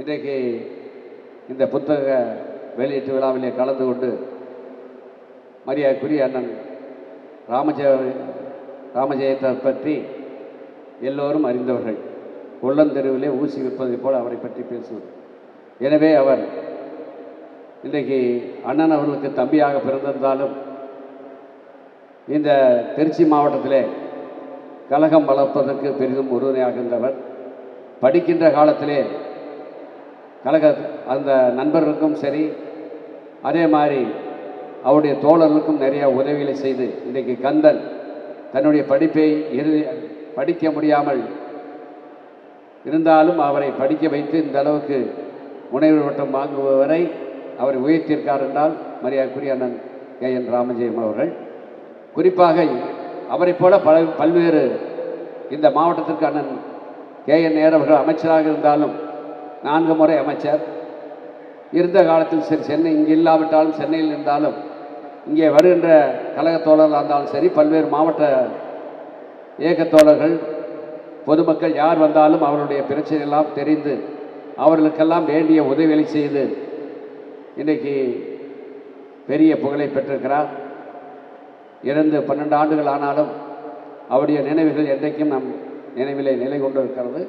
இன்றைக்கு இந்த புத்தக வெளியீட்டு விழாவிலே கலந்து கொண்டு மரியாதைக்குரிய அண்ணன் ராமஜெய ராமஜெயத்தை பற்றி எல்லோரும் அறிந்தவர்கள். உள்ளந்தெருவிலே ஊசி விற்பதைப் போல அவரை பற்றி பேசுவது. எனவே அவர் இன்றைக்கு அண்ணன் அவர்களுக்கு தம்பியாக பிறந்திருந்தாலும் இந்த திருச்சி மாவட்டத்திலே கழகம் வளர்ப்பதற்கு பெரிதும் உறுதுணையாக இருந்தவர். படிக்கின்ற காலத்திலே கழக அந்த நண்பர்களுக்கும் சரி அதே மாதிரி அவருடைய தோழர்களுக்கும் நிறைய உதவிகளை செய்து இன்றைக்கு கந்தன் தன்னுடைய படிப்பை இறுதி படிக்க முடியாமல் இருந்தாலும் அவரை படிக்க வைத்து இந்த அளவுக்கு முனைவர் வட்டம் வாங்குபவரை அவரை உயர்த்தியிருக்கார் என்றால் மரியாதைக்குரிய அண்ணன் கே என் ராமஜெயம் அவர்கள். குறிப்பாக அவரைப் போல பல பல்வேறு இந்த மாவட்டத்திற்கு அண்ணன் கே என் நேரு அவர்கள் அமைச்சராக இருந்தாலும் நான்கு முறை அமைச்சர். இருந்த காலத்தில் சரி சென்னை இங்கே இல்லாவிட்டாலும் சென்னையில் இருந்தாலும் இங்கே வருகின்ற கழக தோழர்களாக இருந்தாலும் சரி பல்வேறு மாவட்ட இயக்கத் தோழர்கள் பொதுமக்கள் யார் வந்தாலும் அவருடைய பிரச்சனையெல்லாம் தெரிந்து அவர்களுக்கெல்லாம் வேண்டிய உதவிகளை செய்து இன்றைக்கு பெரிய புகழை பெற்றிருக்கிறார். இறந்து பன்னெண்டு ஆண்டுகள் ஆனாலும் அவருடைய நினைவுகள் என்றைக்கும் நம் நினைவிலே நிலை கொண்டிருக்கிறது.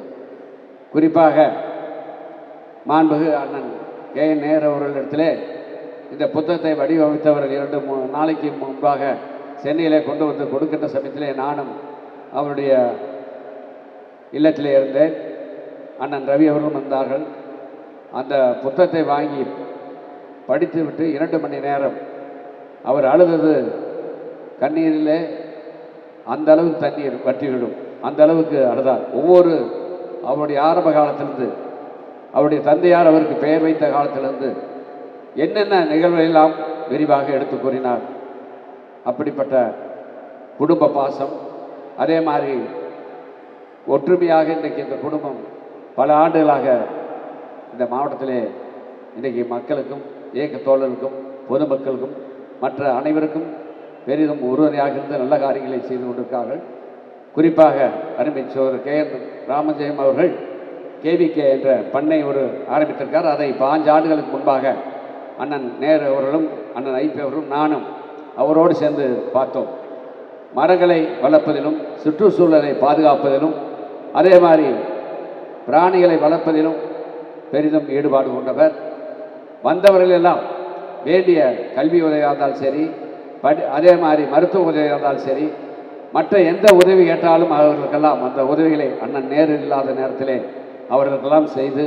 குறிப்பாக மாண்புகு அண்ணன் கே. என் நேரு அவர்களிடத்திலே இந்த புத்தகத்தை வடிவமைத்தவர்கள் இரண்டு மூணு நாளைக்கு முன்பாக சென்னையிலே கொண்டு வந்து கொடுக்கின்ற சமயத்திலே நானும் அவருடைய இல்லத்திலே இருந்தேன். அண்ணன் ரவி அவர்களும் வந்தார்கள். அந்த புத்தகத்தை வாங்கி படித்துவிட்டு இரண்டு மணி நேரம் அவர் அழுதது கண்ணீரிலே அந்த அளவுக்கு தண்ணீர் வற்றிவிடும். அந்த அளவுக்கு அழுதார். ஒவ்வொரு அவருடைய ஆரம்ப காலத்திலிருந்து அவருடைய தந்தையார் அவருக்கு பெயர் வைத்த காலத்திலிருந்து என்னென்ன நிகழ்வுகள் எல்லாம் விரிவாக எடுத்து கூறினார்? அப்படிப்பட்ட குடும்ப பாசம் அதே மாதிரி ஒற்றுமையாக இன்றைக்கு இந்த குடும்பம் பல ஆண்டுகளாக இந்த மாவட்டத்திலே இன்றைக்கு மக்களுக்கும் இயக்க தோழர்களுக்கும் பொதுமக்களுக்கும் மற்ற அனைவருக்கும் பெரிதும் உறுதுணையாக இருந்து நல்ல காரியங்களை செய்து கொண்டிருக்கிறார்கள். குறிப்பாக அருமை சோர் கே என் ராமஜெயம் அவர்கள் கேவிகே என்ற பண்ணை ஒரு ஆரம்பித்திருக்கார். அதை பாஞ்சு ஆண்டுகளுக்கு முன்பாக அண்ணன் நேரு அவர்களும் அண்ணன் ஐபி அவர்களும் நானும் அவரோடு சேர்ந்து பார்த்தோம். மரங்களை வளர்ப்பதிலும் சுற்றுச்சூழலை பாதுகாப்பதிலும் அதே மாதிரி பிராணிகளை வளர்ப்பதிலும் பெரிதும் ஈடுபாடு கொண்டவர். வந்தவர்கள் எல்லாம் வேண்டிய கல்வி உதவியாக இருந்தாலும் சரி படி அதே மாதிரி மருத்துவ உதவியாக இருந்தாலும் சரி மற்ற எந்த உதவி கேட்டாலும் அவர்களுக்கெல்லாம் அந்த உதவிகளை அண்ணன் நேரு இல்லாத நேரத்திலே அவர்களுக்கெல்லாம் செய்து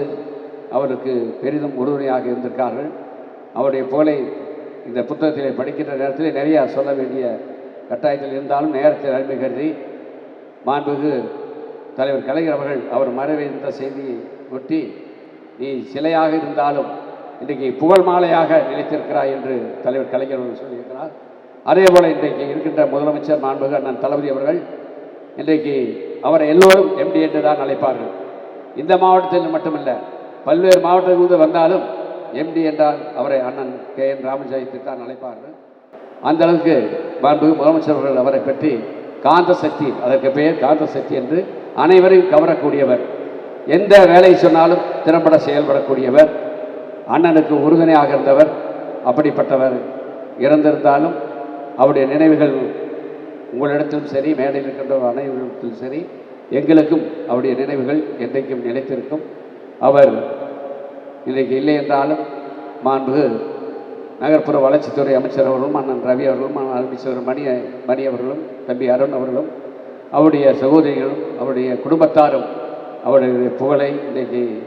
அவருக்கு பெரிதும் உறுதுணையாக இருந்திருக்கார்கள். அவருடைய புகழை இந்த புத்தகத்திலே படிக்கின்ற நேரத்தில் நிறையா சொல்ல வேண்டிய கட்டாயத்தில் இருந்தாலும் நேரத்தில் அருமை கருதி மாண்புகு தலைவர் கலைஞர் அவர்கள் அவர் மறைவிருந்த செய்தியை ஒட்டி நீ சிலையாக இருந்தாலும் இன்றைக்கு புகழ் மாலையாக நிலைத்திருக்கிறாய் என்று தலைவர் கலைஞர் அவர்கள் சொல்லியிருக்கிறார். அதே போல் இன்றைக்கு இருக்கின்ற முதலமைச்சர் மாண்புகு அண்ணன் தளபதி அவர்கள் இன்றைக்கு அவரை எல்லோரும் எம்டி என்று தான் அழைப்பார்கள். இந்த மாவட்டத்தில் மட்டுமல்ல பல்வேறு மாவட்டங்களிலிருந்து வந்தாலும் எம்டி என்றால் அவரை அண்ணன் கே என் ராமஜெயத்தை தான் அழைப்பார்கள். அந்த அளவுக்கு மாண்புகு முதலமைச்சர் அவர்கள் அவரை பற்றி காந்த சக்தி அதற்கு பெயர் காந்த சக்தி என்று அனைவரையும் கவரக்கூடியவர். எந்த வேலை சொன்னாலும் திறம்பட செயல்படக்கூடியவர். அண்ணனுக்கு உறுதுணையாக இருந்தவர் அப்படிப்பட்டவர் இறந்திருந்தாலும் அவருடைய நினைவுகள் உங்களிடத்திலும் சரி மேடையில் இருக்கின்ற அனைவரிடத்திலும் சரி எங்களுக்கும் அவருடைய நினைவுகள் என்றைக்கும் நிலைத்திருக்கும். அவர் இன்றைக்கு இல்லை என்றாலும் மாண்பு நகர்ப்புற வளர்ச்சித்துறை அமைச்சர் அவர்களும் அண்ணன் ரவி அவர்களும் அண்ணன் அமைச்சர் மணி மணி அவர்களும் தம்பி அருண் அவர்களும் அவருடைய சகோதரிகளும் அவருடைய குடும்பத்தாரும் அவருடைய புகழை இன்றைக்கு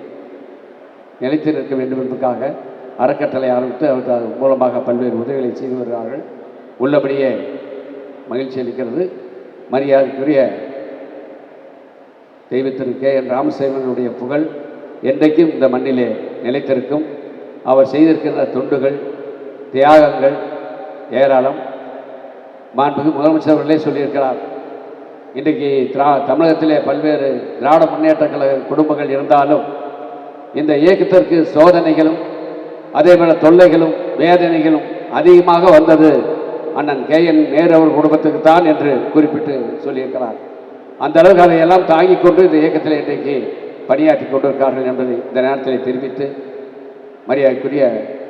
நிலைத்து நிற்க வேண்டும் என்பதற்காக அறக்கட்டளை ஆரம்பித்து அவர் அது மூலமாக பல்வேறு உதவிகளை செய்து வருகிறார்கள். உள்ளபடியே மகிழ்ச்சி அளிக்கிறது. மரியாதைக்குரிய தெய்வத்திரு கே என் ராமசேவனுடைய புகழ் என்றைக்கும் இந்த மண்ணிலே நிலைத்திருக்கும். அவர் செய்திருக்கின்ற தொண்டுகள் தியாகங்கள் ஏராளம். மாண்புக்கு முதலமைச்சர் அவர்களே சொல்லியிருக்கிறார். இன்றைக்கு திரா தமிழகத்திலே பல்வேறு திராவிட முன்னேற்ற கழக குடும்பங்கள் இருந்தாலும் இந்த இயக்கத்திற்கு சோதனைகளும் அதேபோல் தொல்லைகளும் வேதனைகளும் அதிகமாக வந்தது அண்ணன் கே என் நேரு அவர் குடும்பத்துக்கு தான் என்று குறிப்பிட்டு சொல்லியிருக்கிறார். அந்த அளவுக்கு அதையெல்லாம் தாங்கிக் கொண்டு இந்த இயக்கத்தில் இன்றைக்கு பணியாற்றி கொண்டிருக்கார்கள் என்பதை இந்த நேரத்தில் தெரிவித்து மரியாதைக்குரிய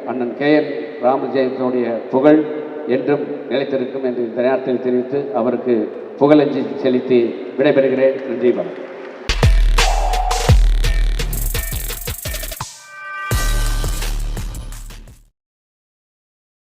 அண்ணன் கே என் ராமஜெயத்தினுடைய புகழ் என்றும் நிலைத்திருக்கும் என்று இந்த நேரத்தில் தெரிவித்து அவருக்கு புகழஞ்சி செலுத்தி விடைபெறுகிறேன். நன்றி வணக்கம்.